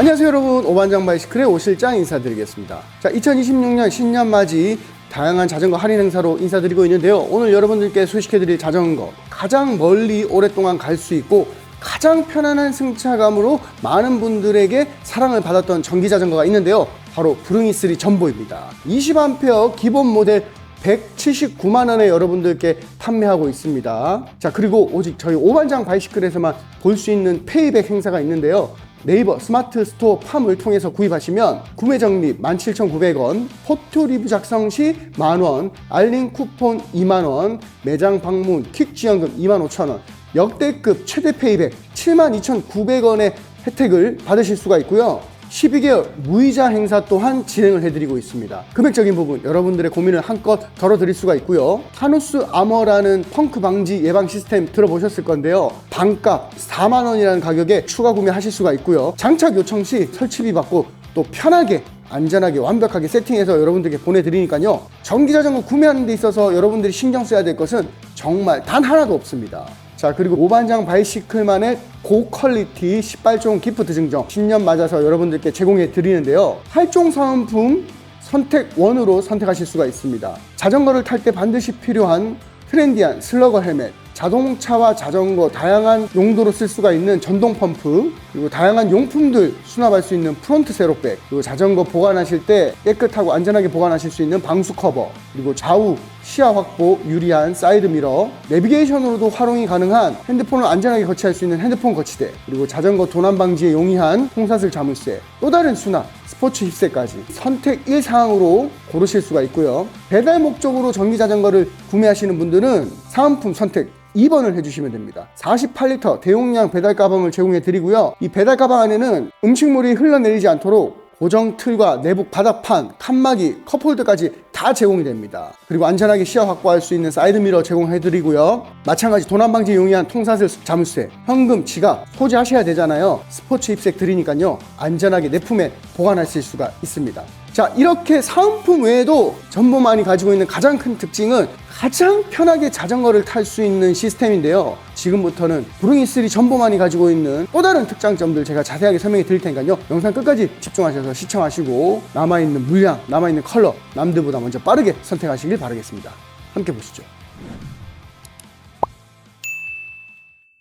안녕하세요 여러분. 오반장 바이시클의 오실장 인사드리겠습니다. 자 2026년 신년 맞이 다양한 자전거 할인 행사로 인사드리고 있는데요. 오늘 여러분들께 소식해드릴 자전거 가장 멀리 오랫동안 갈 수 있고 가장 편안한 승차감으로 많은 분들에게 사랑을 받았던 전기 자전거가 있는데요. 바로 브릉이3 전보입니다. 20A 기본 모델 179만 원에 여러분들께 판매하고 있습니다. 자, 그리고 오직 저희 오반장 바이시클에서만 볼 수 있는 페이백 행사가 있는데요. 네이버 스마트 스토어 팜을 통해서 구입하시면 구매 적립 17,900원, 포토 리뷰 작성 시 만원, 알림 쿠폰 2만원, 매장 방문 퀵 지원금 25,000원, 역대급 최대 페이백 72,900원의 혜택을 받으실 수가 있고요. 12개월 무이자 행사 또한 진행을 해드리고 있습니다. 금액적인 부분 여러분들의 고민을 한껏 덜어드릴 수가 있고요. 타누스 아머라는 펑크 방지 예방 시스템 들어보셨을 건데요. 반값 4만 원이라는 가격에 추가 구매하실 수가 있고요. 장착 요청 시 설치비 받고 또 편하게 안전하게 완벽하게 세팅해서 여러분들께 보내드리니까요. 전기 자전거 구매하는 데 있어서 여러분들이 신경 써야 될 것은 정말 단 하나도 없습니다. 자 그리고 오반장 바이시클만의 고퀄리티 18종 기프트 증정. 신년 맞아서 여러분들께 제공해 드리는데요. 8종 사은품 선택 원으로 선택하실 수가 있습니다. 자전거를 탈 때 반드시 필요한 트렌디한 슬러거 헬멧 자동차와 자전거 다양한 용도로 쓸 수가 있는 전동 펌프 그리고 다양한 용품들 수납할 수 있는 프론트 세로백 그리고 자전거 보관하실 때 깨끗하고 안전하게 보관하실 수 있는 방수 커버 그리고 좌우 시야 확보 유리한 사이드 미러 내비게이션으로도 활용이 가능한 핸드폰을 안전하게 거치할 수 있는 핸드폰 거치대 그리고 자전거 도난 방지에 용이한 통사슬 자물쇠 또 다른 수납 스포츠 힙세까지 선택 1사항으로 고르실 수가 있고요. 배달 목적으로 전기 자전거를 구매하시는 분들은 사은품 선택 2번을 해주시면 됩니다. 48리터 대용량 배달 가방을 제공해 드리고요. 이 배달 가방 안에는 음식물이 흘러내리지 않도록 고정 틀과 내부 바닥판, 칸막이, 컵홀더까지 다 제공이 됩니다. 그리고 안전하게 시야 확보할 수 있는 사이드미러 제공해 드리고요. 마찬가지 도난 방지 용이한 통사슬 자물쇠, 현금, 지갑 소지하셔야 되잖아요. 스포츠 힙색 드리니까요. 안전하게 내 품에 보관하실 수가 있습니다. 자, 이렇게 사은품 외에도 전보만이 가지고 있는 가장 큰 특징은 가장 편하게 자전거를 탈 수 있는 시스템인데요. 지금부터는 브릉이3 전보만이 가지고 있는 또 다른 특장점들 제가 자세하게 설명해 드릴 테니까요. 영상 끝까지 집중하셔서 시청하시고 남아있는 물량, 남아있는 컬러 남들보다 먼저 빠르게 선택하시길 바라겠습니다. 함께 보시죠.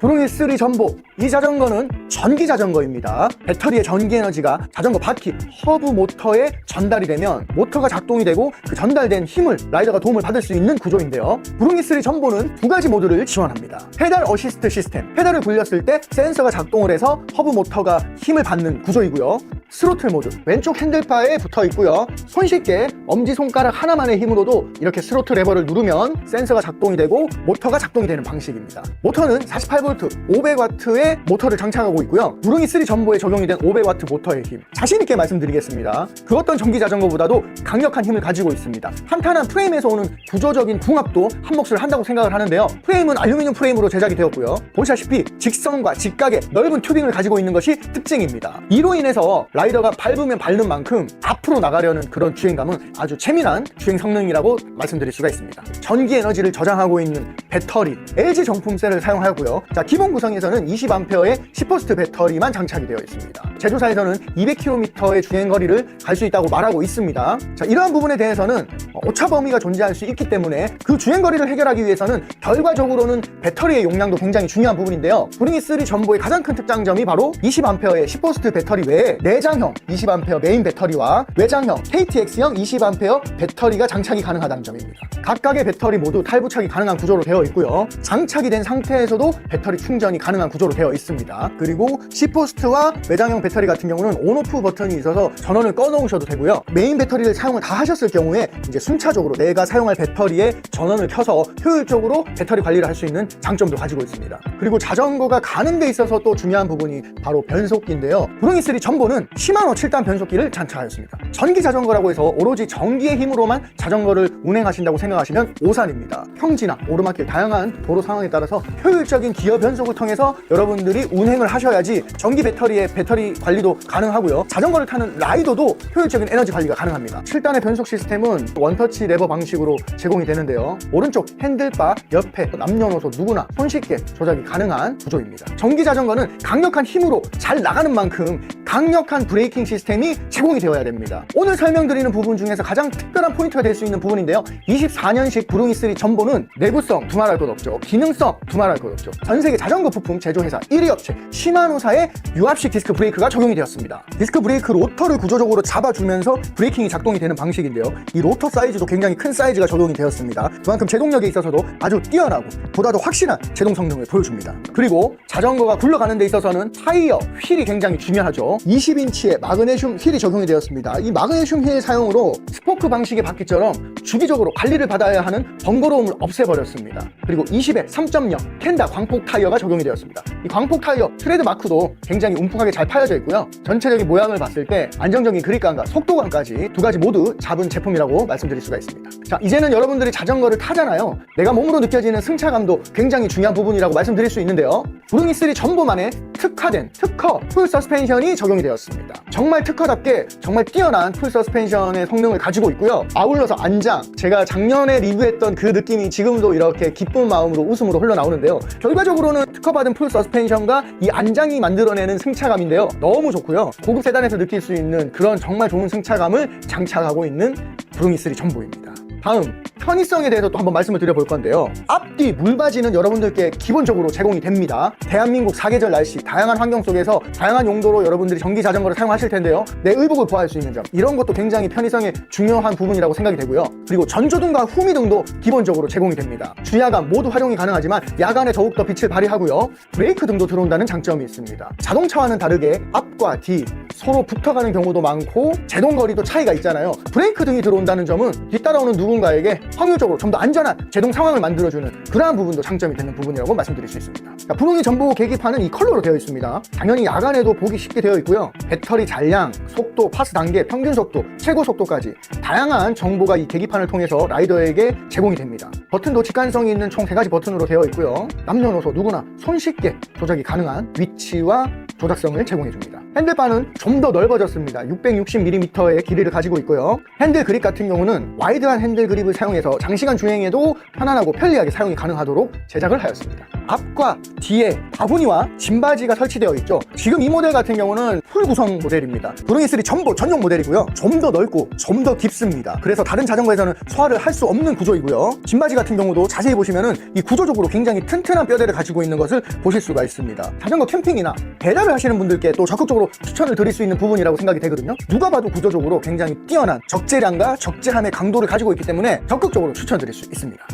브롱이3 전보. 이 자전거는 전기 자전거입니다. 배터리의 전기 에너지가 자전거 바퀴 허브 모터에 전달이 되면 모터가 작동이 되고 그 전달된 힘을 라이더가 도움을 받을 수 있는 구조인데요. 브롱이3 전보는 두 가지 모드를 지원합니다. 페달 어시스트 시스템. 페달을 굴렸을 때 센서가 작동을 해서 허브 모터가 힘을 받는 구조이고요 스로틀 모드 왼쪽 핸들바에 붙어 있고요. 손쉽게 엄지손가락 하나만의 힘으로도 이렇게 스로틀 레버를 누르면 센서가 작동이 되고 모터가 작동이 되는 방식입니다. 모터는 48V 500W의 모터를 장착하고 있고요. 구릉이 3 전보에 적용이 된 500W 모터의 힘. 자신있게 말씀드리겠습니다. 그 어떤 전기 자전거보다도 강력한 힘을 가지고 있습니다. 탄탄한 프레임에서 오는 구조적인 궁합도 한 몫을 한다고 생각을 하는데요. 프레임은 알루미늄 프레임으로 제작이 되었고요. 보시다시피 직선과 직각의 넓은 튜빙을 가지고 있는 것이 특징입니다. 이로 인해서 라이더가 밟으면 밟는 만큼 앞으로 나가려는 그런 주행감은 아주 재미난 주행 성능이라고 말씀드릴 수가 있습니다. 전기 에너지를 저장하고 있는 배터리 LG 정품 셀을 사용하고요. 자 기본 구성에서는 20A의 10포스트 배터리만 장착이 되어 있습니다. 제조사에서는 200km의 주행 거리를 갈 수 있다고 말하고 있습니다. 자 이러한 부분에 대해서는 오차 범위가 존재할 수 있기 때문에 그 주행 거리를 해결하기 위해서는 결과적으로는 배터리의 용량도 굉장히 중요한 부분인데요. 브링이3 전보의 가장 큰 특장점이 바로 20A의 10포스트 배터리 외에 내장 형 20A 메인 배터리와 외장형 KTX형 20A 배터리가 장착이 가능하다는 점입니다. 각각의 배터리 모두 탈부착이 가능한 구조로 되어 있고요. 장착이 된 상태에서도 배터리 충전이 가능한 구조로 되어 있습니다. 그리고 10포스트와 외장형 배터리 같은 경우는 온오프 버튼이 있어서 전원을 꺼놓으셔도 되고요. 메인 배터리를 사용을 다 하셨을 경우에 이제 순차적으로 내가 사용할 배터리에 전원을 켜서 효율적으로 배터리 관리를 할 수 있는 장점도 가지고 있습니다. 그리고 자전거가 가는 데 있어서 또 중요한 부분이 바로 변속기인데요. 브롱이3 전보는 시마노 7단 변속기를 장착하였습니다. 전기 자전거라고 해서 오로지 전기의 힘으로만 자전거를 운행하신다고 생각하시면 오산입니다. 평지나 오르막길 다양한 도로 상황에 따라서 효율적인 기어 변속을 통해서 여러분들이 운행을 하셔야지 전기 배터리의 배터리 관리도 가능하고요. 자전거를 타는 라이더도 효율적인 에너지 관리가 가능합니다. 7단의 변속 시스템은 원터치 레버 방식으로 제공이 되는데요. 오른쪽 핸들바 옆에 남녀노소 누구나 손쉽게 조작이 가능한 구조입니다. 전기 자전거는 강력한 힘으로 잘 나가는 만큼 강력한 브레이킹 시스템이 제공이 되어야 됩니다. 오늘 설명드리는 부분 중에서 가장 특별한 포인트가 될 수 있는 부분인데요. 24년식 브루잉3 전보는 내구성 두말할 것 없죠. 기능성 두말할 것 없죠. 전 세계 자전거 부품 제조회사 1위 업체 시마노사의 유압식 디스크 브레이크가 적용이 되었습니다. 디스크 브레이크 로터를 구조적으로 잡아주면서 브레이킹이 작동이 되는 방식인데요. 이 로터 사이즈도 굉장히 큰 사이즈가 적용이 되었습니다. 그만큼 제동력에 있어서도 아주 뛰어나고 보다 더 확실한 제동 성능을 보여줍니다. 그리고 자전거가 굴러가는 데 있어서는 타이어, 휠이 굉장히 중요하죠. 20인치의 마그네슘 휠이 적용이 되었습니다. 이 마그네슘 휠 사용으로 스포크 방식의 바퀴처럼 주기적으로 관리를 받아야 하는 번거로움을 없애버렸습니다. 그리고 20에 3.0 켄다 광폭 타이어가 적용이 되었습니다. 이 광폭 타이어 트레드 마크도 굉장히 움푹하게 잘 파여져 있고요. 전체적인 모양을 봤을 때 안정적인 그립감과 속도감까지 두 가지 모두 잡은 제품이라고 말씀드릴 수가 있습니다. 자, 이제는 여러분들이 자전거를 타잖아요. 내가 몸으로 느껴지는 승차감도 굉장히 중요한 부분이라고 말씀드릴 수 있는데요. 브루잉3 전보만의 특화된 특허 풀 서스펜션이 적용 이 되었습니다. 정말 특허답게 정말 뛰어난 풀 서스펜션의 성능을 가지고 있고요. 아울러서 안장, 제가 작년에 리뷰했던 그 느낌이 지금도 이렇게 기쁜 마음으로 웃음으로 흘러나오는데요. 결과적으로는 특허받은 풀 서스펜션과 이 안장이 만들어내는 승차감인데요. 너무 좋고요. 고급 세단에서 느낄 수 있는 그런 정말 좋은 승차감을 장착하고 있는 브루잉3 전보입니다. 다음 편의성에 대해서 또 한번 말씀을 드려볼 건데요. 앞뒤 물바지는 여러분들께 기본적으로 제공이 됩니다. 대한민국 사계절 날씨 다양한 환경 속에서 다양한 용도로 여러분들이 전기 자전거를 사용하실 텐데요. 내 의복을 보호할 수 있는 점 이런 것도 굉장히 편의성에 중요한 부분이라고 생각이 되고요. 그리고 전조등과 후미등도 기본적으로 제공이 됩니다. 주야간 모두 활용이 가능하지만 야간에 더욱더 빛을 발휘하고요. 브레이크 등도 들어온다는 장점이 있습니다. 자동차와는 다르게 앞과 뒤 서로 붙어가는 경우도 많고 제동 거리도 차이가 있잖아요. 브레이크 등이 들어온다는 점은 뒤따라오는 누 군가에게 확률적으로 좀 더 안전한 제동 상황을 만들어주는 그러한 부분도 장점이 되는 부분이라고 말씀드릴 수 있습니다. 자, 분홍이 전보 계기판은 이 컬러로 되어 있습니다. 당연히 야간에도 보기 쉽게 되어 있고요. 배터리 잔량, 속도, 파스 단계, 평균 속도, 최고 속도까지 다양한 정보가 이 계기판을 통해서 라이더에게 제공이 됩니다 버튼도 직관성이 있는 총 3가지 버튼으로 되어 있고요 남녀노소 누구나 손쉽게 조작이 가능한 위치와 조작성을 제공해 줍니다. 핸들바는 좀 더 넓어졌습니다. 660mm의 길이를 가지고 있고요. 핸들 그립 같은 경우는 와이드한 핸들 그립을 사용해서 장시간 주행에도 편안하고 편리하게 사용이 가능하도록 제작을 하였습니다. 앞과 뒤에 바구니와 짐바지가 설치되어 있죠. 지금 이 모델 같은 경우는 풀 구성 모델입니다. 브루잉3 전보 전용 모델이고요. 좀 더 넓고 좀 더 깊습니다. 그래서 다른 자전거에서는 소화를 할 수 없는 구조이고요. 짐바지 같은 경우도 자세히 보시면은 이 구조적으로 굉장히 튼튼한 뼈대를 가지고 있는 것을 보실 수가 있습니다. 자전거 캠핑이나 배달을 하시는 분들께 또 적극적으로 추천을 드릴 수 있는 부분이라고 생각이 되거든요. 누가 봐도 구조적으로 굉장히 뛰어난 적재량과 적재함의 강도를 가지고 있기 때문에 적극적으로 추천드릴 수 있습니다.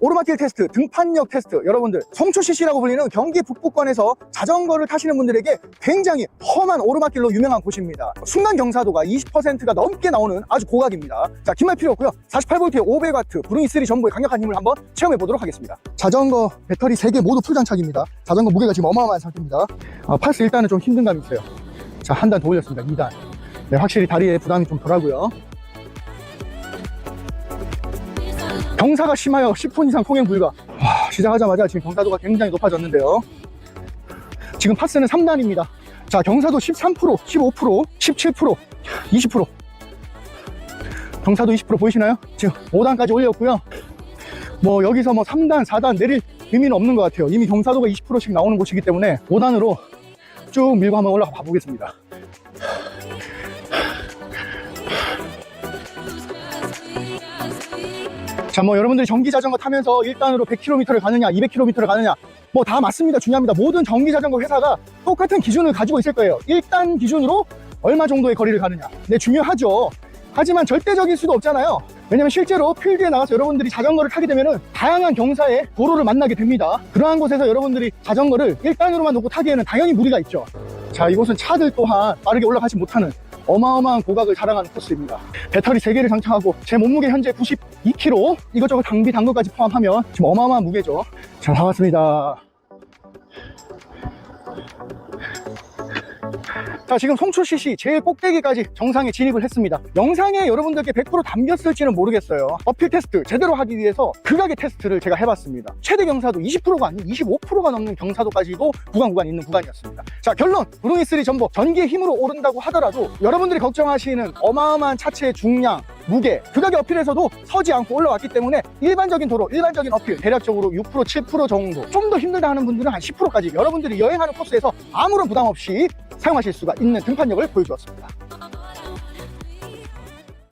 오르막길 테스트, 등판력 테스트, 여러분들 성초 CC라고 불리는 경기 북부권에서 자전거를 타시는 분들에게 굉장히 험한 오르막길로 유명한 곳입니다. 순간 경사도가 20%가 넘게 나오는 아주 고각입니다. 자, 긴 말 필요 없고요. 48V의 500W 브루잉3 전보의 강력한 힘을 한번 체험해 보도록 하겠습니다. 자전거 배터리 3개 모두 풀 장착입니다. 자전거 무게가 지금 어마어마한 상태입니다. 아, 파스 1단은 좀 힘든 감이 있어요. 자, 한 단 더 올렸습니다. 2단. 네, 확실히 다리에 부담이 좀 덜하고요. 경사가 심하여 10분 이상 통행 불가. 와, 시작하자마자 지금 경사도가 굉장히 높아졌는데요. 지금 파스는 3단입니다. 자, 경사도 13%, 15%, 17%, 20%. 경사도 20% 보이시나요? 지금 5단까지 올렸고요. 뭐 여기서 뭐 3단, 4단 내릴 의미는 없는 것 같아요. 이미 경사도가 20%씩 나오는 곳이기 때문에 5단으로 쭉 밀고 한번 올라가 보겠습니다. 자, 뭐 여러분들이 전기 자전거 타면서 1단으로 100km를 가느냐, 200km를 가느냐, 뭐 다 맞습니다. 중요합니다. 모든 전기 자전거 회사가 똑같은 기준을 가지고 있을 거예요. 1단 기준으로 얼마 정도의 거리를 가느냐. 네, 중요하죠. 하지만 절대적일 수도 없잖아요. 왜냐면 실제로 필드에 나가서 여러분들이 자전거를 타게 되면은 다양한 경사의 도로를 만나게 됩니다. 그러한 곳에서 여러분들이 자전거를 1단으로만 놓고 타기에는 당연히 무리가 있죠. 자, 이곳은 차들 또한 빠르게 올라가지 못하는 어마어마한 고각을 자랑하는 코스입니다. 배터리 3개를 장착하고 제 몸무게 현재 92kg 이것저것 장비 단 것까지 포함하면 지금 어마어마한 무게죠. 자, 다 왔습니다. 자, 지금 송출시시 제일 꼭대기까지 정상에 진입을 했습니다. 영상에 여러분들께 100% 담겼을지는 모르겠어요. 어필 테스트 제대로 하기 위해서 극악의 테스트를 제가 해봤습니다. 최대 경사도 20%가 아닌 25%가 넘는 경사도까지도 구간 구간 있는 구간이었습니다. 자, 결론! 브루니3 전보 전기의 힘으로 오른다고 하더라도 여러분들이 걱정하시는 어마어마한 차체의 중량, 무게, 극악의 어필에서도 서지 않고 올라왔기 때문에 일반적인 도로, 일반적인 어필, 대략적으로 6%, 7% 정도 좀 더 힘들다 하는 분들은 한 10%까지 여러분들이 여행하는 코스에서 아무런 부담 없이 사용하실 수가 있는 등판력을 보여주었습니다.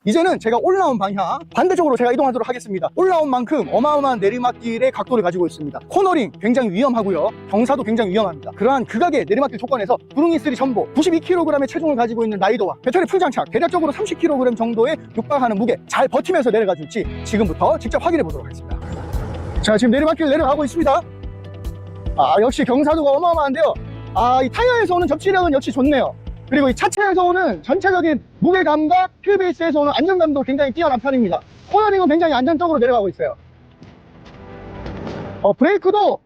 이제는 제가 올라온 방향 반대쪽으로 제가 이동하도록 하겠습니다. 올라온 만큼 어마어마한 내리막길의 각도를 가지고 있습니다. 코너링 굉장히 위험하고요. 경사도 굉장히 위험합니다. 그러한 극악의 내리막길 조건에서 브루니3 전보 92kg의 체중을 가지고 있는 라이더와 배터리 풀장착 대략적으로 30kg 정도에 육박하는 무게 잘 버티면서 내려가 줄지 지금부터 직접 확인해 보도록 하겠습니다. 자 지금 내리막길 내려가고 있습니다. 아 역시 경사도가 어마어마한데요. 아 이 타이어에서 오는 접지력은 역시 좋네요. 그리고 이 차체에서 오는 전체적인 무게감과 휠베이스에서 오는 안정감도 굉장히 뛰어난 편입니다. 코너링은 굉장히 안정적으로 내려가고 있어요. 어, 브레이크도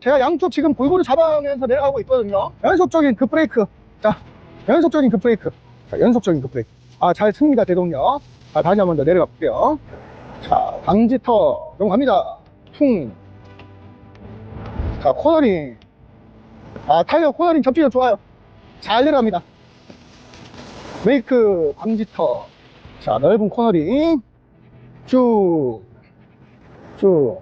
제가 양쪽 지금 골고루 잡아가면서 내려가고 있거든요. 연속적인 그 브레이크. 자, 연속적인 그 브레이크. 자, 연속적인 그 브레이크. 아, 잘 씁니다, 대동력. 아, 다시 한번 더 내려가 볼게요. 자, 방지터 넘어갑니다. 퉁. 자, 코너링. 아, 타이어 코너링 접지력 좋아요. 잘 내려갑니다. 브레이크 방지터. 자, 넓은 코너링. 쭉. 쭉.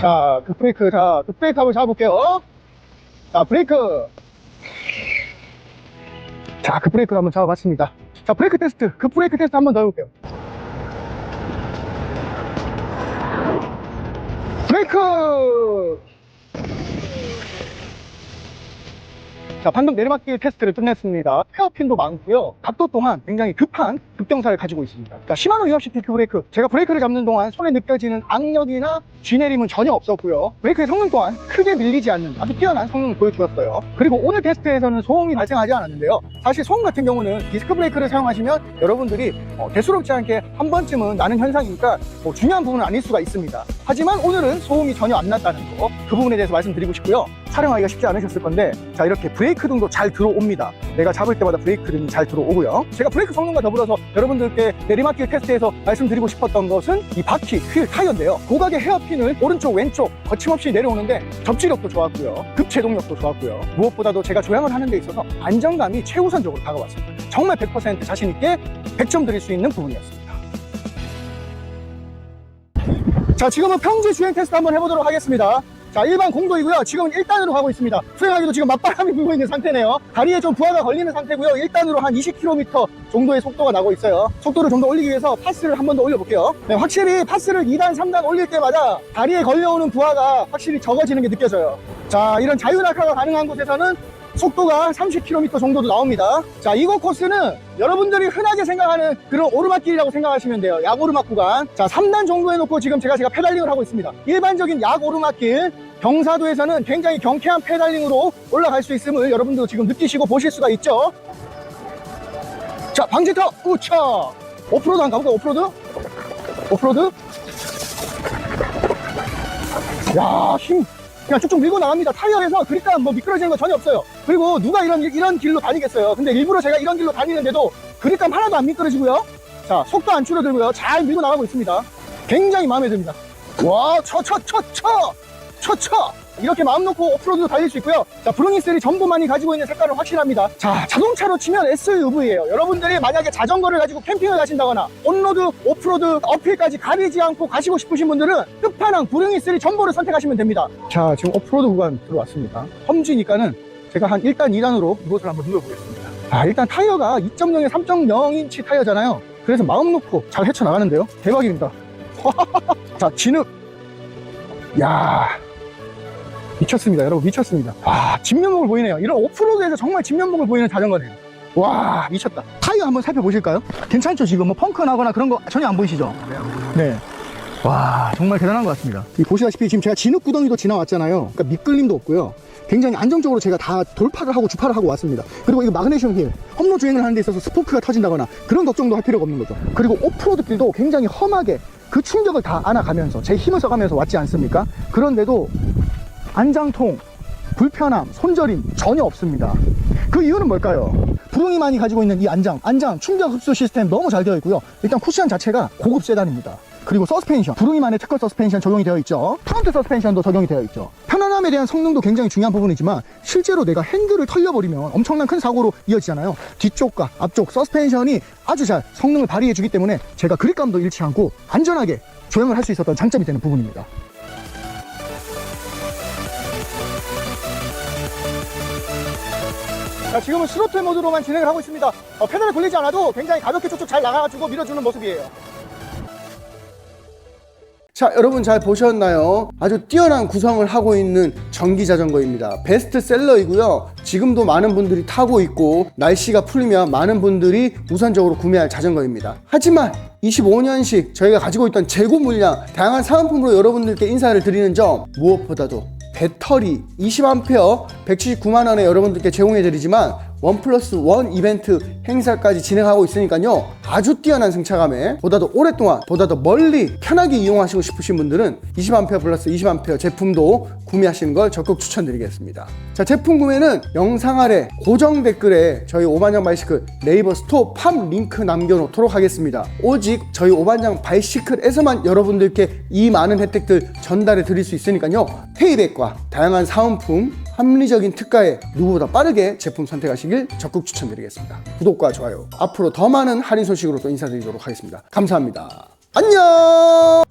자, 그 브레이크. 자, 그 브레이크 한번 잡아볼게요. 자, 브레이크. 자, 그 브레이크 한번 잡아봤습니다. 자, 브레이크 테스트. 그 브레이크 테스트 한번 더 해볼게요. 브레이크! 자, 방금 내리막길 테스트를 끝냈습니다. 페어핀도 많고요. 각도 또한 굉장히 급한 급경사를 가지고 있습니다. 그러니까 시마노 UFC 피크 브레이크. 제가 브레이크를 잡는 동안 손에 느껴지는 악력이나 쥐내림은 전혀 없었고요. 브레이크의 성능 또한 크게 밀리지 않는 아주 뛰어난 성능을 보여주었어요. 그리고 오늘 테스트에서는 소음이 발생하지 않았는데요. 사실 소음 같은 경우는 디스크 브레이크를 사용하시면 여러분들이 어, 대수롭지 않게 한 번쯤은 나는 현상이니까 뭐 중요한 부분은 아닐 수가 있습니다. 하지만 오늘은 소음이 전혀 안 났다는 거, 그 부분에 대해서 말씀드리고 싶고요. 촬영하기가 쉽지 않으셨을 건데, 자, 이렇게 브레이크 등도 잘 들어옵니다. 내가 잡을 때마다 브레이크 등이 잘 들어오고요. 제가 브레이크 성능과 더불어서 여러분들께 내리막길 테스트에서 말씀드리고 싶었던 것은 이 바퀴, 휠, 타이어인데요. 고각의 헤어핀을 오른쪽, 왼쪽 거침없이 내려오는데 접지력도 좋았고요. 급제동력도 좋았고요. 무엇보다도 제가 조향을 하는 데 있어서 안정감이 최우선적으로 다가왔습니다. 정말 100% 자신 있게 100점 드릴 수 있는 부분이었습니다. 자, 지금은 평지 주행 테스트 한번 해보도록 하겠습니다. 자, 일반 공도이고요. 지금은 1단으로 가고 있습니다. 수행하기도 지금 맞바람이 불고 있는 상태네요. 다리에 좀 부하가 걸리는 상태고요. 1단으로 한 20km 정도의 속도가 나고 있어요. 속도를 좀 더 올리기 위해서 파스를 한 번 더 올려볼게요. 네, 확실히 파스를 2단, 3단 올릴 때마다 다리에 걸려오는 부하가 확실히 적어지는 게 느껴져요. 자, 이런 자유낙하가 가능한 곳에서는 속도가 30km 정도도 나옵니다. 자, 이곳 코스는 여러분들이 흔하게 생각하는 그런 오르막길이라고 생각하시면 돼요. 약 오르막 구간. 자, 3단 정도 해놓고 지금 제가 제가 페달링을 하고 있습니다. 일반적인 약 오르막길 경사도에서는 굉장히 경쾌한 페달링으로 올라갈 수 있음을 여러분도 지금 느끼시고 보실 수가 있죠. 자, 방지터 우차 오프로드 한번 가볼까? 오프로드? 오프로드? 야, 힘 그냥 쭉쭉 밀고 나갑니다. 타이어에서 그립감 뭐 미끄러지는 거 전혀 없어요. 그리고 누가 이런, 이런 길로 다니겠어요. 근데 일부러 제가 이런 길로 다니는데도 그립감 하나도 안 미끄러지고요. 자, 속도 안 줄어들고요. 잘 밀고 나가고 있습니다. 굉장히 마음에 듭니다. 와, 쳐, 쳐, 쳐, 쳐! 쳐, 쳐! 이렇게 마음 놓고 오프로드도 달릴 수 있고요. 자, 브루니3 전부만이 가지고 있는 색깔은 확실합니다. 자, 자동차로 치면 SUV예요. 여러분들이 만약에 자전거를 가지고 캠핑을 가신다거나 온로드, 오프로드, 어필까지 가리지 않고 가시고 싶으신 분들은 끝판왕 브루니3 전부를 선택하시면 됩니다. 자, 지금 오프로드 구간 들어왔습니다. 험지니까는 제가 한 1단, 2단으로 이곳을 한번 눌러보겠습니다. 아, 일단 타이어가 2.0에 3.0인치 타이어잖아요. 그래서 마음 놓고 잘 헤쳐나가는데요. 대박입니다. 자, 진흙. 야 미쳤습니다. 여러분, 미쳤습니다. 와, 진면목을 보이네요. 이런 오프로드에서 정말 진면목을 보이는 자전거네요. 와, 미쳤다. 타이어 한번 살펴보실까요? 괜찮죠? 지금 뭐 펑크 나거나 그런 거 전혀 안 보이시죠? 네. 와, 정말 대단한 것 같습니다. 이 보시다시피 지금 제가 진흙 구덩이도 지나왔잖아요. 그러니까 미끌림도 없고요. 굉장히 안정적으로 제가 다 돌파를 하고 주파를 하고 왔습니다. 그리고 이거 마그네슘 힐, 험로 주행을 하는 데 있어서 스포크가 터진다거나 그런 걱정도 할 필요가 없는 거죠. 그리고 오프로드 길도 굉장히 험하게 그 충격을 다 안아가면서 제 힘을 써가면서 왔지 않습니까? 그런데도 안장통 불편함, 손저림 전혀 없습니다. 그 이유는 뭘까요? 부릉이만이 가지고 있는 이 안장, 안장 충격 흡수 시스템 너무 잘 되어 있고요. 일단 쿠션 자체가 고급 세단입니다. 그리고 서스펜션, 부릉이만의 특허 서스펜션 적용이 되어 있죠. 프론트 서스펜션도 적용이 되어 있죠. 편안함에 대한 성능도 굉장히 중요한 부분이지만 실제로 내가 핸들을 털려버리면 엄청난 큰 사고로 이어지잖아요. 뒤쪽과 앞쪽 서스펜션이 아주 잘 성능을 발휘해 주기 때문에 제가 그립감도 잃지 않고 안전하게 조행을 할 수 있었던 장점이 되는 부분입니다. 자, 지금은 스로틀 모드로만 진행을 하고 있습니다. 어, 페달을 굴리지 않아도 굉장히 가볍게 쭉쭉 잘 나가가지고 밀어주는 모습이에요. 자, 여러분 잘 보셨나요? 아주 뛰어난 구성을 하고 있는 전기 자전거입니다. 베스트셀러이고요. 지금도 많은 분들이 타고 있고 날씨가 풀리면 많은 분들이 우선적으로 구매할 자전거입니다. 하지만 25년씩 저희가 가지고 있던 재고 물량, 다양한 사은품으로 여러분들께 인사를 드리는 점 무엇보다도 배터리 20A 179만 원에 여러분들께 제공해 드리지만 원 플러스 원 이벤트 행사까지 진행하고 있으니까요. 아주 뛰어난 승차감에 보다도 오랫동안 보다도 멀리 편하게 이용하시고 싶으신 분들은 20A 플러스 20A 제품도 구매하시는 걸 적극 추천드리겠습니다. 자 제품 구매는 영상 아래 고정 댓글에 저희 오반장 바이시클 네이버 스토어 팝 링크 남겨놓도록 하겠습니다. 오직 저희 오반장 바이시클에서만 여러분들께 이 많은 혜택들 전달해 드릴 수 있으니까요. 페이백과 다양한 사은품 합리적인 특가에 누구보다 빠르게 제품 선택 하시길 적극 추천드리겠습니다. 구독과 좋아요. 앞으로 더 많은 할인 소식으로 또 인사드리도록 하겠습니다. 감사합니다. 안녕!